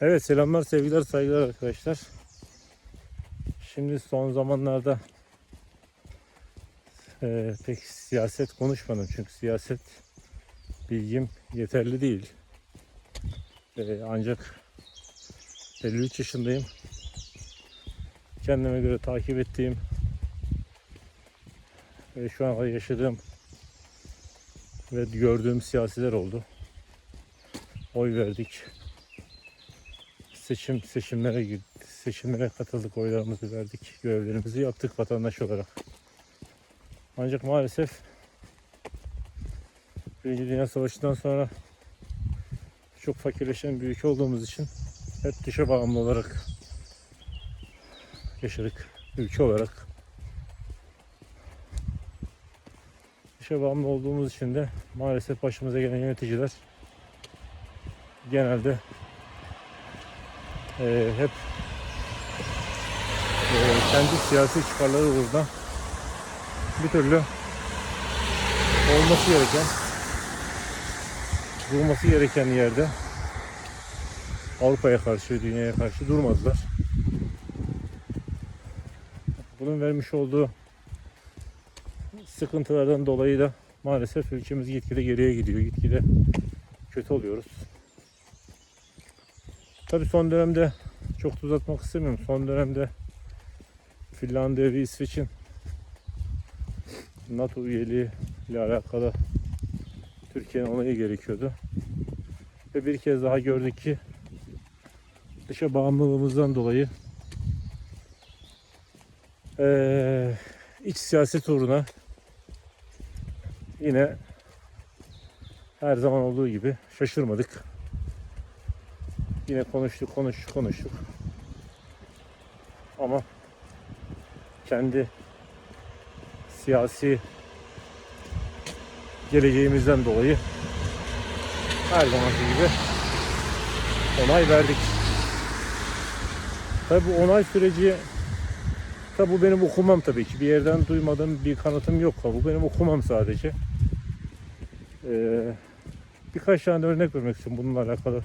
Evet selamlar sevgiler saygılar arkadaşlar. Şimdi son zamanlarda eee, pek siyaset konuşmadım çünkü siyaset bilgim yeterli değil. Eee, ancak 53 yaşındayım. Kendime göre takip ettiğim ve şu an yaşadığım ve gördüğüm siyasiler oldu. Oy verdik seçim seçimlere gir- seçimlere katıldık, oylarımızı verdik, görevlerimizi yaptık vatandaş olarak. Ancak maalesef Birinci Dünya Savaşı'ndan sonra çok fakirleşen bir ülke olduğumuz için hep dışa bağımlı olarak yaşadık ülke olarak. Dışa bağımlı olduğumuz için de maalesef başımıza gelen yöneticiler genelde e, hep e, kendi siyasi çıkarları uğruna bir türlü olması gereken durması gereken yerde Avrupa'ya karşı, dünyaya karşı durmadılar. Bunun vermiş olduğu sıkıntılardan dolayı da maalesef ülkemiz gitgide geriye gidiyor. Gitgide kötü oluyoruz. Tabii son dönemde çok da uzatmak istemiyorum. Son dönemde Finlandiya ve İsveç'in NATO üyeliği ile alakalı Türkiye'nin onayı gerekiyordu. Ve bir kez daha gördük ki dışa bağımlılığımızdan dolayı eee, iç siyaset uğruna yine her zaman olduğu gibi şaşırmadık. Yine konuştuk, konuştuk, konuştuk. Ama kendi siyasi geleceğimizden dolayı her zamanki gibi onay verdik. Tabi bu onay süreci tabi bu benim okumam tabii ki. Bir yerden duymadığım bir kanıtım yok. Bu benim okumam sadece. Ee, birkaç tane örnek vermek istiyorum bununla alakalı.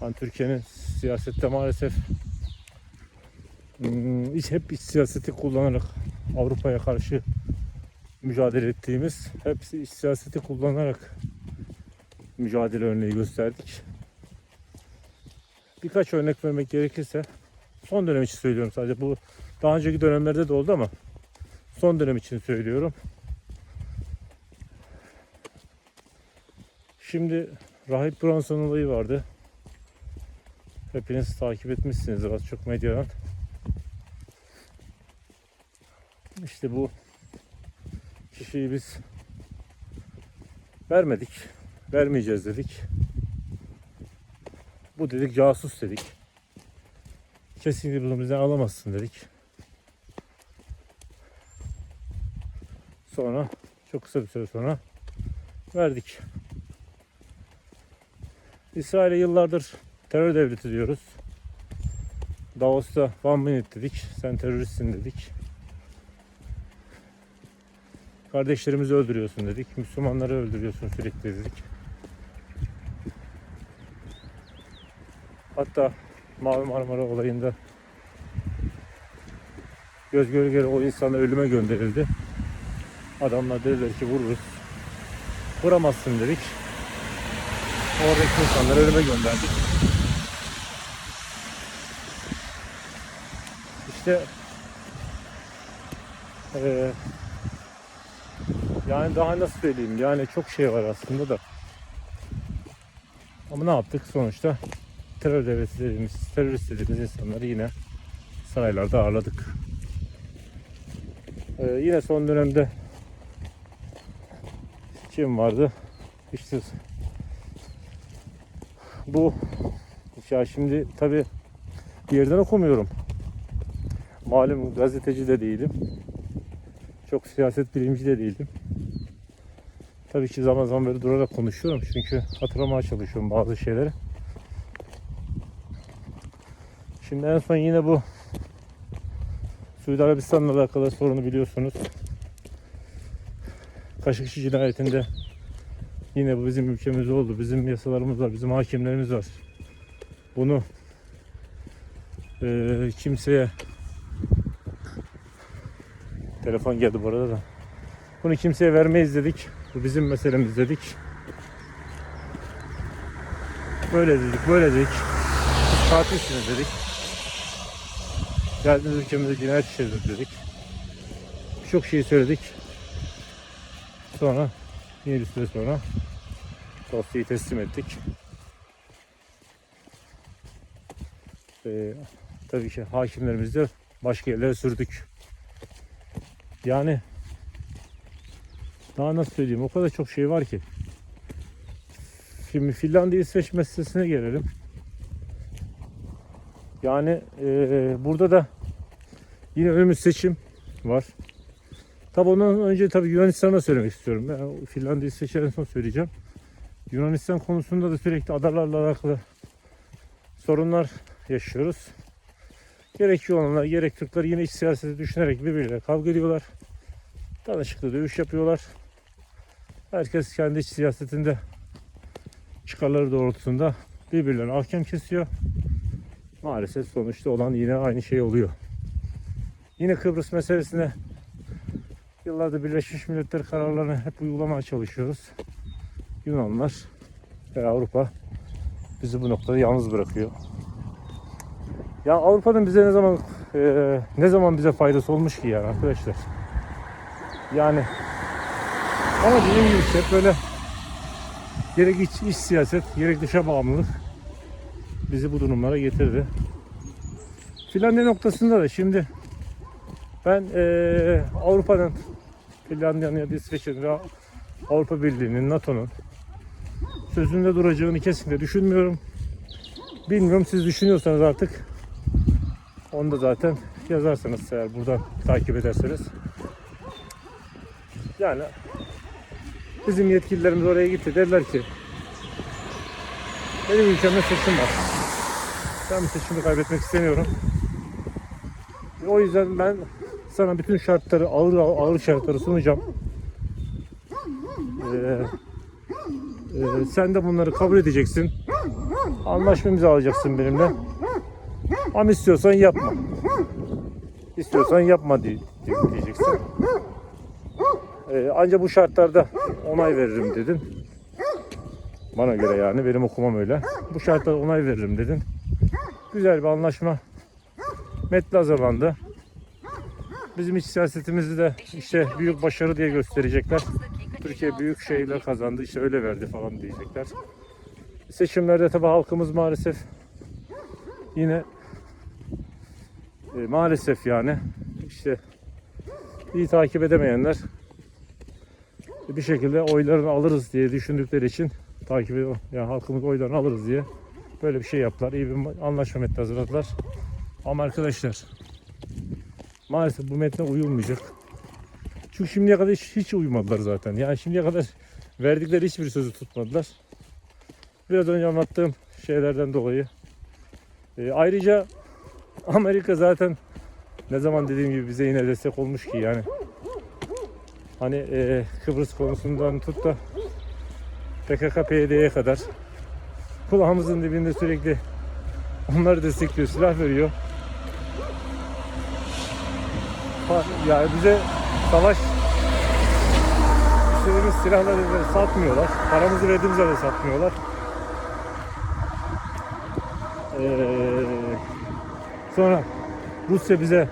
Hani Türkiye'nin siyasette maalesef hmm, iç- hep iç siyaseti kullanarak Avrupa'ya karşı mücadele ettiğimiz hepsi iç siyaseti kullanarak mücadele örneği gösterdik. Birkaç örnek vermek gerekirse son dönem için söylüyorum sadece bu daha önceki dönemlerde de oldu ama son dönem için söylüyorum. Şimdi Rahip Bronson olayı vardı. Hepiniz takip etmişsinizdir az çok medyadan. İşte bu kişiyi biz vermedik. Vermeyeceğiz dedik. Bu dedik casus dedik. Kesinlikle bunu bizden alamazsın dedik. Sonra çok kısa bir süre sonra verdik. İsrail'e yıllardır terör devleti diyoruz. Davos'ta one minute dedik. Sen teröristsin dedik. Kardeşlerimizi öldürüyorsun dedik. Müslümanları öldürüyorsun sürekli dedik. Hatta Mavi Marmara olayında göz göre göre o insanlar ölüme gönderildi. Adamlar dediler ki vururuz. Vuramazsın dedik. Oradaki insanları ölüme gönderdik. İşte eee, yani daha nasıl söyleyeyim yani çok şey var aslında da ama ne yaptık sonuçta terör devleti dediğimiz terörist dediğimiz insanları yine saraylarda ağırladık. Eee, yine son dönemde kim vardı? İşte bu ya şimdi tabi bir yerden okumuyorum. Malum gazeteci de değilim. Çok siyaset bilimci de değilim. Tabii ki zaman zaman böyle durarak konuşuyorum çünkü hatırlamaya çalışıyorum bazı şeyleri. Şimdi en son yine bu Suudi Arabistan'la alakalı sorunu biliyorsunuz. Kaşıkçı cinayetinde yine bu bizim ülkemizde oldu. Bizim yasalarımız var, bizim hakimlerimiz var. Bunu e, kimseye telefon geldi bu arada da. Bunu kimseye vermeyiz dedik. Bu bizim meselemiz dedik. Böyle dedik, böyle dedik. Siz katilsiniz dedik. Geldiniz ülkemize cinayet işlediniz dedik. Çok şey söyledik. Sonra bir süre sonra dosyayı teslim ettik. Ee, tabii ki hakimlerimiz de başka yerlere sürdük. Yani daha nasıl söyleyeyim o kadar çok şey var ki. Şimdi Finlandiya İsveç meselesine gelelim. Yani eee, burada da yine önümüz seçim var. Tabi ondan önce tabii Yunanistan'a söylemek istiyorum. Ben Finlandiya İsveç'e en son söyleyeceğim. Yunanistan konusunda da sürekli adalarla alakalı sorunlar yaşıyoruz. Gerek Yunanlar gerek Türkler yine iç siyaseti düşünerek birbiriyle kavga ediyorlar. Danışıklı dövüş yapıyorlar. Herkes kendi iç siyasetinde çıkarları doğrultusunda birbirlerine ahkam kesiyor. Maalesef sonuçta olan yine aynı şey oluyor. Yine Kıbrıs meselesine yıllardır Birleşmiş Milletler kararlarını hep uygulamaya çalışıyoruz. Yunanlar ve Avrupa bizi bu noktada yalnız bırakıyor. Ya Avrupa'nın bize ne zaman eee, ne zaman bize faydası olmuş ki yani arkadaşlar? Yani ama dediğim gibi işte böyle gerek iç, iç siyaset gerek dışa bağımlılık bizi bu durumlara getirdi. Finlandiya noktasında da şimdi ben eee, Avrupa'nın Finlandiya'nın İsveç'in ve Avrupa Birliği'nin, NATO'nun sözünde duracağını kesinlikle düşünmüyorum. Bilmiyorum siz düşünüyorsanız artık onu da zaten yazarsanız eğer buradan takip ederseniz. Yani bizim yetkililerimiz oraya gitti dediler ki benim ülkemde seçim var. Ben bu seçimi kaybetmek istemiyorum. O yüzden ben sana bütün şartları ağır ağır şartları sunacağım. Ee, e, sen de bunları kabul edeceksin. Anlaşma imzalayacaksın benimle. Ama istiyorsan yapma. İstiyorsan yapma diye, diye- diyeceksin. Ee, ancak bu şartlarda onay veririm dedin. Bana göre yani benim okumam öyle. Bu şartlarda onay veririm dedin. Güzel bir anlaşma metni hazırlandı. Bizim iç siyasetimizi de işte büyük başarı diye gösterecekler. Türkiye büyük şeyler kazandı işte öyle verdi falan diyecekler. Seçimlerde tabi halkımız maalesef yine e, maalesef yani işte iyi takip edemeyenler bir şekilde oylarını alırız diye düşündükleri için takip ediyor. Yani halkımız oylarını alırız diye böyle bir şey yaptılar. İyi bir anlaşma metni hazırladılar. Ama arkadaşlar maalesef bu metne uyulmayacak. Çünkü şimdiye kadar hiç, hiç uymadılar zaten. Yani şimdiye kadar verdikleri hiçbir sözü tutmadılar. Biraz önce anlattığım şeylerden dolayı. Ee, ayrıca Amerika zaten ne zaman dediğim gibi bize yine destek olmuş ki yani. Hani e, Kıbrıs konusundan tut da PKK PYD'ye kadar kulağımızın dibinde sürekli onları destekliyor, silah veriyor. Yani bize savaş istediğimiz silahları satmıyorlar. Paramızı verdiğimizde de satmıyorlar. Ee, sonra Rusya bize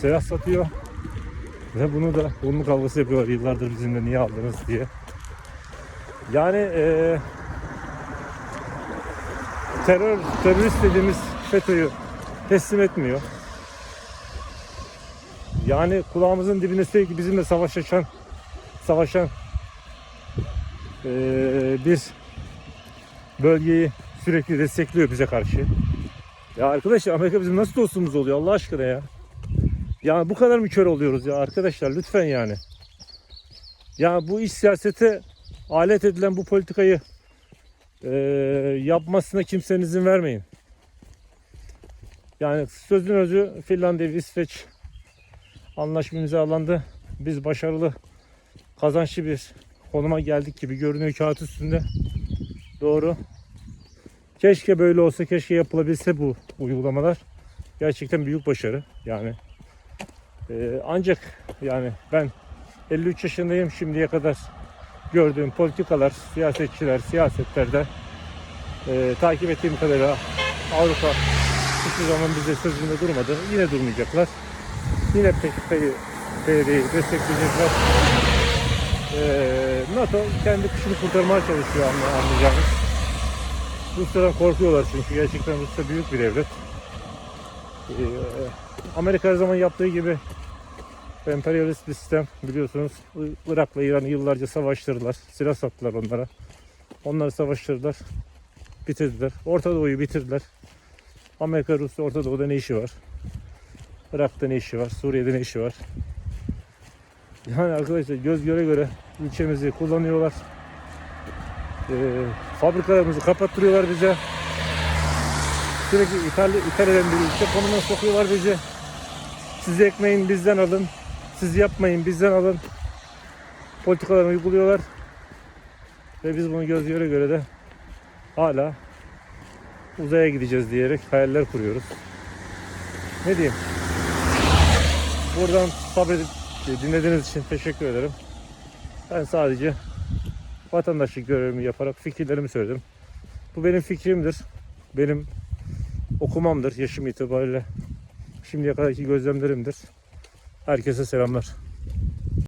silah satıyor. Ve bunu da bunun kavgası yapıyorlar yıllardır bizimle niye aldınız diye. Yani ee, terör, terörist dediğimiz FETÖ'yü teslim etmiyor. Yani kulağımızın dibinde sürekli bizimle savaş açan, savaşan eee, bir bölgeyi sürekli destekliyor bize karşı. Ya arkadaşlar Amerika bizim nasıl dostumuz oluyor Allah aşkına ya. Ya bu kadar mı kör oluyoruz ya arkadaşlar lütfen yani. Ya bu iş siyasete alet edilen bu politikayı eee, yapmasına kimsenin izin vermeyin. Yani sözün özü Finlandiya, İsveç anlaşma imzalandı. Biz başarılı, kazançlı bir konuma geldik gibi görünüyor kağıt üstünde. Doğru. Keşke böyle olsa, keşke yapılabilse bu uygulamalar. gerçekten büyük başarı. Yani e, ancak yani ben 53 yaşındayım şimdiye kadar gördüğüm politikalar, siyasetçiler, siyasetlerde e, takip ettiğim kadarıyla Avrupa hiçbir zaman bize sözünde durmadı. Yine durmayacaklar. Yine PKK'yı PYD'yi destekleyecekler. E, NATO kendi kışını kurtarmaya çalışıyor anla- anlayacağınız. Rusya'dan korkuyorlar çünkü gerçekten Rusya büyük bir devlet. Ee, Amerika her zaman yaptığı gibi emperyalist bir sistem biliyorsunuz. Irak'la İran'ı yıllarca savaştırdılar. Silah sattılar onlara. Onları savaştırdılar. Bitirdiler. Orta Doğu'yu bitirdiler. Amerika, Rusya Orta Doğu'da ne işi var? Irak'ta ne işi var? Suriye'de ne işi var? Yani arkadaşlar göz göre göre ülkemizi kullanıyorlar. Ee, fabrikalarımızı kapattırıyorlar bize. Sürekli ithal eden bir ülke konumuna sokuyorlar bizi. Siz ekmeğin bizden alın. Siz yapmayın bizden alın. Politikalarını uyguluyorlar. Ve biz bunu göz göre göre de hala uzaya gideceğiz diyerek hayaller kuruyoruz. Ne diyeyim? Buradan sabredip dinlediğiniz için teşekkür ederim. Ben sadece vatandaşlık görevimi yaparak fikirlerimi söyledim. Bu benim fikrimdir. Benim okumamdır yaşım itibariyle. Şimdiye kadarki gözlemlerimdir. Herkese selamlar.